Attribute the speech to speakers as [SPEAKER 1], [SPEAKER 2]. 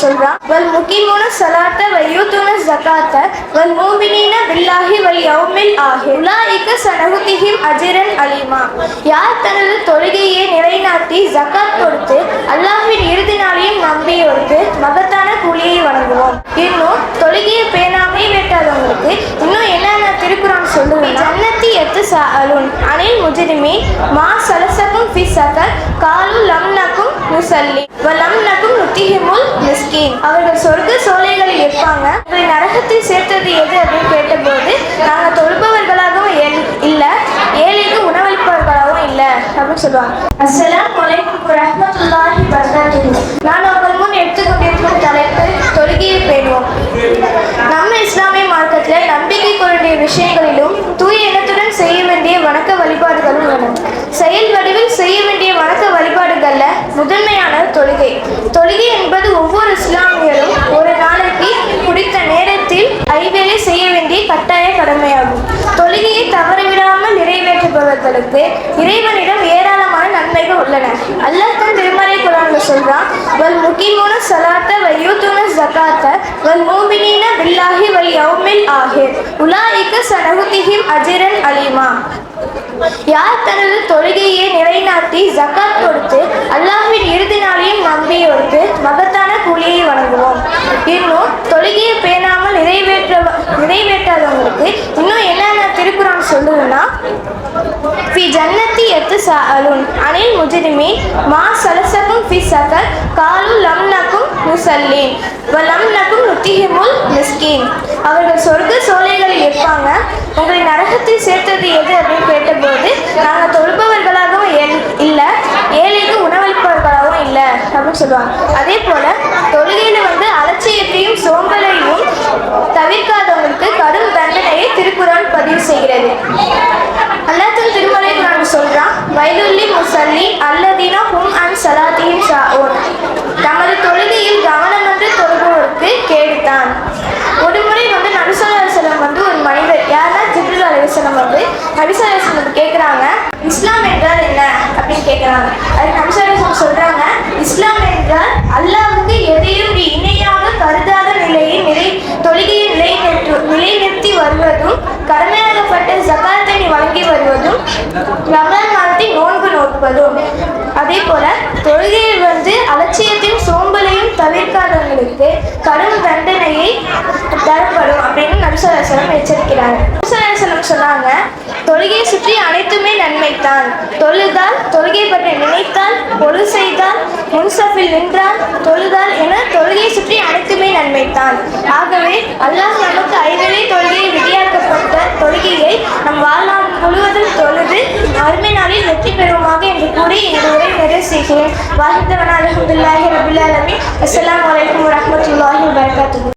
[SPEAKER 1] சொல்றான் வல் முக்கிமூன சலாத்த வயூத்துன ஜகாத்த வல் மூமினீன பில்லாஹி வல் யௌமில் ஆஹி உலாய்க்கு சனகுதிஹிம் அஜிரன் அலிமா. யார் தனது தொழுகையை நிலைநாட்டி ஜகாத் கொடுத்து அல்லாஹின் இறுதி நாளையும் நம்பியோருக்கு மகத்தான கூலியை வழங்குவோம்? இன்னும் தொழுகையை பேணாமே வெட்டாதவங்களுக்கு இன்னும் என்னென்ன திருக்குறான் சொல்லுவேன் ஜன்னத்தி எத்து அருண் அனில் முஜிரிமி மா சலசகும் ஃபி சகர் காலு லம் நக்கும் நுசல்லி. வலம் நக்கும் நுத்திஹிமுல் சொல்லுவாங்க அஸ்லாம் வலைக்கும் வரஹ்மத்துல்லாஹி வபரகாத்துஹு. நான் உங்கள் முன் எடுத்துக்கொண்டிருக்கும் தலைப்பு தொழுகையை பேணுவோம். நம்ம இஸ்லாமிய மார்க்கத்தில் நம்பிக்கை கொள்ளுடைய விஷயங்களிலும் தூய எண்ணத்துடன் செய்ய வேண்டிய வணக்க வழிபாடுகளும் உள்ளன. செயல் வடிவில் செய்ய வேண்டிய வணக்க வழிபாடுகள்ல முதன்மையான தொழுகை. தொழுகை என்பது ஒவ்வொரு இஸ்லாமியரும் ஒரு நாளைக்கு குறித்த நேரத்தில் ஐவேளை செய்ய வேண்டிய கட்டாய கடமையாகும். தொழுகையை தவறவிடாமல் நிறைவேற்றுபவர்களுக்கு இறைவனிடம் ஏ நன்மைகள் உள்ளன அல்லாஹ் தன் திருமறை குரான்ல வல் முக்கிமூன சலாத்த வயூத்துன வல் பில்லாஹி வல் யௌமில் ஆஹிர். சனகுதிஹிம் அஜிரன் யார் தனது தொழுகையை நிலைநாட்டி ஜக்காத் கொடுத்து அல்லாஹின் இறுதி நாளையும் நம்பியோருக்கு மகத்தான கூலியை வழங்குவோம்? இன்னும் தொழுகையை பேணாமல் நிறைவேற்ற நிறைவேற்றாதவங்களுக்கு இன்னும் என்னென்ன திருக்குறான் சொல்லுதுன்னா ஃபி ஜன்னத்தி எத்து சாலுன் அனில் முஜிரிமீன் மா சலசக்கும் ஃபி சகர் காலு லம் நக்கும் நுசல்லீன் வ லம் நக்கும் நுத்திஹிமுல் மிஸ்கீன். அவர்கள் சொர்க்க சோலைகளில் இருப்பாங்க உங்களை நரகத்தில் சேர்த்தது எது அப்படின்னு கேட்டபோது நாங்கள் தொழுபவர்களாகவும் இல்லை இல்ல ஏழைக்கு உணவளிப்பவர்களாகவும் இல்லை அப்படின்னு சொல்லுவாங்க. அதே போல தொழுகையில் வந்து அலட்சியத்தையும் சோம்பலையும் வந்து நம்ம கேட்குறாங்க இஸ்லாம் என்றால் என்ன அப்படின்னு கேட்குறாங்க அதுக்கு நபிசல்லாசலம் சொல்கிறாங்க இஸ்லாம் என்றால் அல்லாவுக்கு எதையும் இணையாக கருதாத நிலையை நிலை தொழுகையை நிலைநிறுத்து நிலைநிறுத்தி வருவதும் கடமையாகப்பட்ட ஜகாத்தை நீ வழங்கி வருவதும் ரமலான் மாதத்தை நோன்பு நோற்பதும். அதே போல தொழுகையில் வந்து அலட்சியத்தையும் சோம்பலையும் தவிர்க்காதவங்களுக்கு கடும் தண்டனையை தரப்படும் அப்படின்னு நபிசல்லாசலம் எச்சரிக்கிறார். நபிசல்லாசலம் சொன்னாங்க தொழுகையை சுற்றி அனைத்துமே நன்மைத்தான் தொழுதால் தொழுகை பற்றி நினைத்தால் பொருள் செய்தால் முன்சஃபில் நின்றால் தொழுதால் என தொழுகையை சுற்றி அனைத்துமே நன்மைத்தான் ஆகவே அல்லாஹ் நமக்கு ஐவேளை தொழுகையை விதியாக்கப்பட்ட தொழுகையை நம் வாழ்நாள் முழுவதும் தொழுது அருமை நாளில் வெற்றி பெறுவோமாக என்று கூறி இந்த உரை நிறைவு செய்கிறேன். வாஹிதவன் அலமதுல்லாஹி ரபுல்லாலமி அஸ்லாம் வலைக்கம் வரமத்துல்லாஹி வரகாத்து